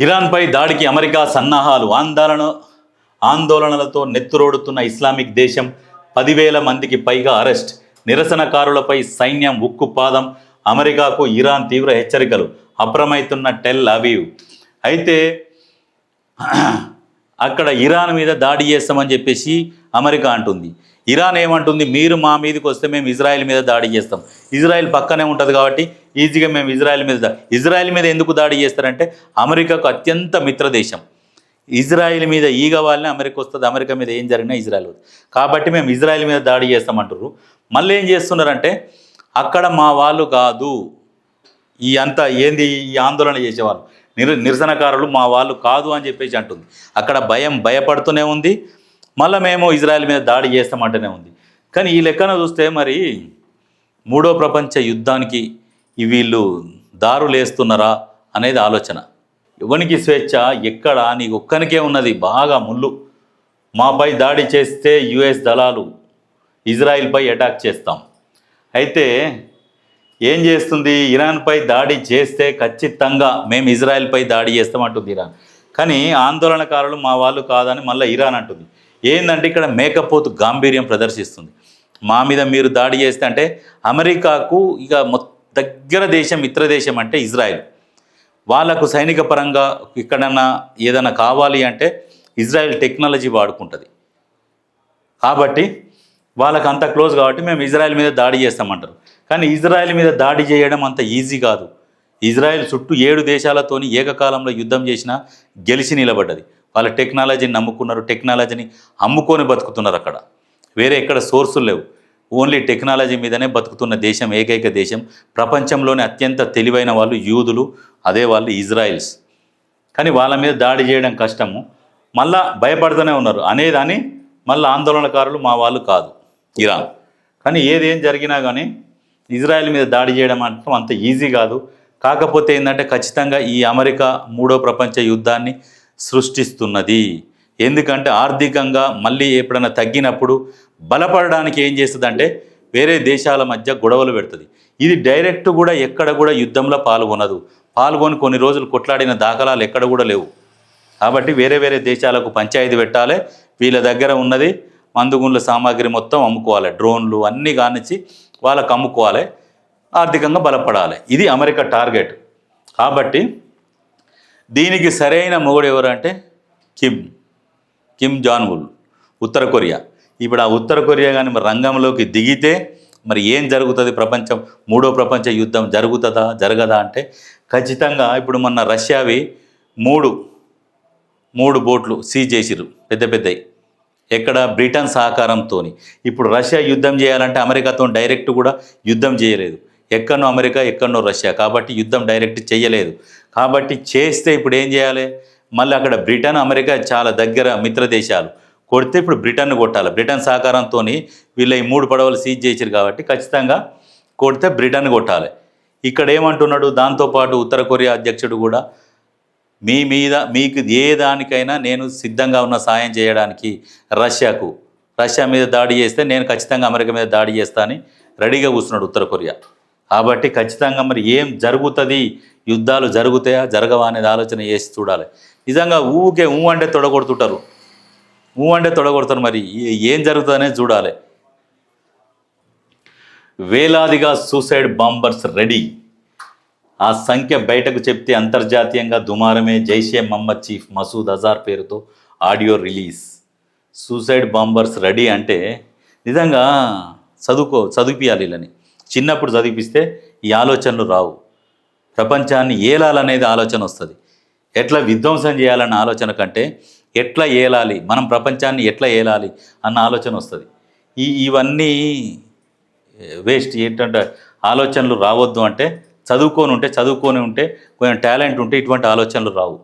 ఇరాన్పై దాడికి అమెరికా సన్నాహాలు ఆందోళన ఆందోళనలతో నెత్తురోడుతున్న ఇస్లామిక్ దేశం పదివేల మందికి పైగా అరెస్ట్. నిరసనకారులపై సైన్యం ఉక్కుపాదం. అమెరికాకు ఇరాన్ తీవ్ర హెచ్చరికలు. అప్రమైతున్న టెల్ అవీవ్. అయితే అక్కడ ఇరాన్ మీద దాడి చేస్తామని చెప్పేసి అమెరికా అంటుంది. ఇరాన్ ఏమంటుంది? మీరు మా మీదకి వస్తే మేము ఇజ్రాయెల్ మీద దాడి చేస్తాం. ఇజ్రాయెల్ పక్కనే ఉంటుంది కాబట్టి ఈజీగా మేము ఇజ్రాయెల్ మీద ఇజ్రాయెల్ మీద ఎందుకు దాడి చేస్తారంటే అమెరికాకు అత్యంత మిత్ర దేశం. ఇజ్రాయెల్ మీద ఈగ వాళ్ళని అమెరికా వస్తుంది అమెరికా మీద ఏం జరిగినా ఇజ్రాయెల్ కాబట్టి మేము ఇజ్రాయెల్ మీద దాడి చేస్తామంటారు మళ్ళీ ఏం చేస్తున్నారంటే అక్కడ మా వాళ్ళు కాదు. ఈ అంతా ఏంది? ఈ ఆందోళన చేసేవాళ్ళు. నిరు నిరసనకారులు మా వాళ్ళు కాదు అని చెప్పేసి అంటుంది. అక్కడ భయం భయపడుతూనే ఉంది. మళ్ళీ మేము ఇజ్రాయెల్ మీద దాడి చేస్తామంటూనే ఉంది. కానీ ఈ లెక్కన చూస్తే మరి మూడో ప్రపంచ యుద్ధానికి వీళ్ళు దారులేస్తున్నారా అనేది ఆలోచన. ఎవనికి స్వేచ్ఛ? ఎక్కడ? నీకు ఒక్కనికే ఉన్నది బాగా ముళ్ళు. మాపై దాడి చేస్తే యుఎస్ దళాలు ఇజ్రాయిల్పై అటాక్ చేస్తాం. అయితే ఏం చేస్తుంది? ఇరాన్పై దాడి చేస్తే ఖచ్చితంగా మేము ఇజ్రాయెల్పై దాడి చేస్తామంటుంది ఇరాన్. కానీ ఆందోళనకారులు మా వాళ్ళు కాదని మళ్ళీ ఇరాన్ అంటుంది. ఏంటంటే ఇక్కడ మేకపోతు గాంభీర్యం ప్రదర్శిస్తుంది. మా మీద మీరు దాడి చేస్తే అంటే అమెరికాకు ఇక మొత్త దగ్గర దేశం ఇతర దేశం అంటే ఇజ్రాయెల్. వాళ్ళకు సైనిక పరంగా ఎక్కడన్నా ఏదైనా కావాలి అంటే ఇజ్రాయెల్ టెక్నాలజీ వాడుకుంటుంది. కాబట్టి వాళ్ళకి అంత క్లోజ్ కాబట్టి మేము ఇజ్రాయెల్ మీద దాడి చేస్తామంటారు. కానీ ఇజ్రాయెల్ మీద దాడి చేయడం అంత ఈజీ కాదు. ఇజ్రాయెల్ చుట్టూ ఏడు దేశాలతోని ఏకకాలంలో యుద్ధం చేసినా గెలిచి నిలబడ్డది. వాళ్ళ టెక్నాలజీని నమ్ముకున్నారు టెక్నాలజీని అమ్ముకొని బతుకుతున్నారు అక్కడ. వేరే ఎక్కడ సోర్సులు లేవు. ఓన్లీ టెక్నాలజీ మీదనే బతుకుతున్న దేశం ఏకైక దేశం. ప్రపంచంలోనే అత్యంత తెలివైన వాళ్ళు యూదులు అదే వాళ్ళు ఇజ్రాయిల్స్. కానీ వాళ్ళ మీద దాడి చేయడం కష్టము. మళ్ళా భయపడుతూనే ఉన్నారు. అనేదాని మళ్ళీ ఆందోళనకారులు మా వాళ్ళు కాదు. ఇరాన్. కానీ ఏదేం జరిగినా కానీ ఇజ్రాయెల్ మీద దాడి చేయడం మాత్రం అంత ఈజీ కాదు. కాకపోతే ఏంటంటే ఖచ్చితంగా ఈ అమెరికా మూడో ప్రపంచ యుద్ధాన్ని సృష్టిస్తున్నది. ఎందుకంటే ఆర్థికంగా మళ్ళీ ఎప్పుడైనా తగ్గినప్పుడు బలపడడానికి ఏం చేస్తుందంటే వేరే దేశాల మధ్య గొడవలు పెడుతుంది. ఇది డైరెక్ట్ కూడా ఎక్కడ కూడా యుద్ధంలో పాల్గొనదు. పాల్గొని కొన్ని రోజులు కొట్లాడిన దాఖలాలు ఎక్కడ కూడా లేవు. కాబట్టి వేరే వేరే దేశాలకు పంచాయతీ పెట్టాలి. వీళ్ళ దగ్గర ఉన్నది మందుగుండ్ల సామాగ్రి మొత్తం అమ్ముకోవాలి. డ్రోన్లు అన్నీ కానిచ్చి వాళ్ళకు అమ్ముకోవాలి. ఆర్థికంగా బలపడాలి. ఇది అమెరికా టార్గెట్. కాబట్టి దీనికి సరైన మొగుడు ఎవరంటే కిమ్. కిమ్ జాన్ ఉల్ ఉత్తర కొరియా. ఇప్పుడు ఆ ఉత్తర కొరియా కానీ మరి రంగంలోకి దిగితే మరి ఏం జరుగుతుంది ప్రపంచం? మూడో ప్రపంచ యుద్ధం జరుగుతుందా జరగదా అంటే ఖచ్చితంగా ఇప్పుడు మొన్న రష్యావి మూడు మూడు బోట్లు సీజ్ చేసిరు పెద్ద పెద్దవి ఎక్కడ బ్రిటన్ సహకారంతో ఇప్పుడు రష్యా యుద్ధం చేయాలంటే అమెరికాతో డైరెక్ట్ కూడా యుద్ధం చేయలేదు. ఎక్కడనో అమెరికా ఎక్కడనో రష్యా. కాబట్టి యుద్ధం డైరెక్ట్ చేయలేదు. కాబట్టి చేస్తే ఇప్పుడు ఏం చేయాలి? మళ్ళీ అక్కడ బ్రిటన్ అమెరికా చాలా దగ్గర మిత్ర దేశాలు. కొడితే ఇప్పుడు బ్రిటన్ కొట్టాలి. బ్రిటన్ సహకారంతో వీళ్ళ ఈ మూడు పడవలు సీజ్ చేసారు కాబట్టి ఖచ్చితంగా కొడితే బ్రిటన్ కొట్టాలి. ఇక్కడ ఏమంటున్నాడు? దాంతోపాటు ఉత్తర కొరియా అధ్యక్షుడు కూడా మీ మీద మీకు ఏ దానికైనా నేను సిద్ధంగా ఉన్న సాయం చేయడానికి రష్యాకు రష్యా మీద దాడి చేస్తే నేను ఖచ్చితంగా అమెరికా మీద దాడి చేస్తా అని రెడీగా కూర్చున్నాడు ఉత్తర కొరియా. కాబట్టి ఖచ్చితంగా మరి ఏం జరుగుతుంది యుద్ధాలు జరుగుతాయా జరగవా అనేది ఆలోచన చేసి చూడాలి. నిజంగా ఊకే ఊ అంటే తొడగొడుతుంటారు. ఊ అంటే తొడగొడతారు మరి ఏం జరుగుతుంది అనేది చూడాలి. వేలాదిగా సూసైడ్ బాంబర్స్ రెడీ. ఆ సంఖ్య బయటకు చెప్తే అంతర్జాతీయంగా దుమారమే జైషే మహమ్మద్ చీఫ్ మసూద్ అజార్ పేరుతో audio release. Suicide bombers ready అంటే నిజంగా చదువుకో చదివిపియాలి వీళ్ళని చిన్నప్పుడు చదివిపిస్తే ఈ ఆలోచనలు రావు. ప్రపంచాన్ని ఏలాలనేది ఆలోచన వస్తుంది. ఎట్లా విధ్వంసం చేయాలన్న ఆలోచన కంటే ఎట్లా ఏలాలి మనం ప్రపంచాన్ని ఎట్లా ఏలాలి అన్న ఆలోచన వస్తుంది. ఈ ఇవన్నీ వేస్ట్ ఏంటంటే ఆలోచనలు రావద్దు అంటే చదువుకొని ఉంటే చదువుకొని ఉంటే కొంచెం టాలెంట్ ఉంటే ఇటువంటి ఆలోచనలు రావు.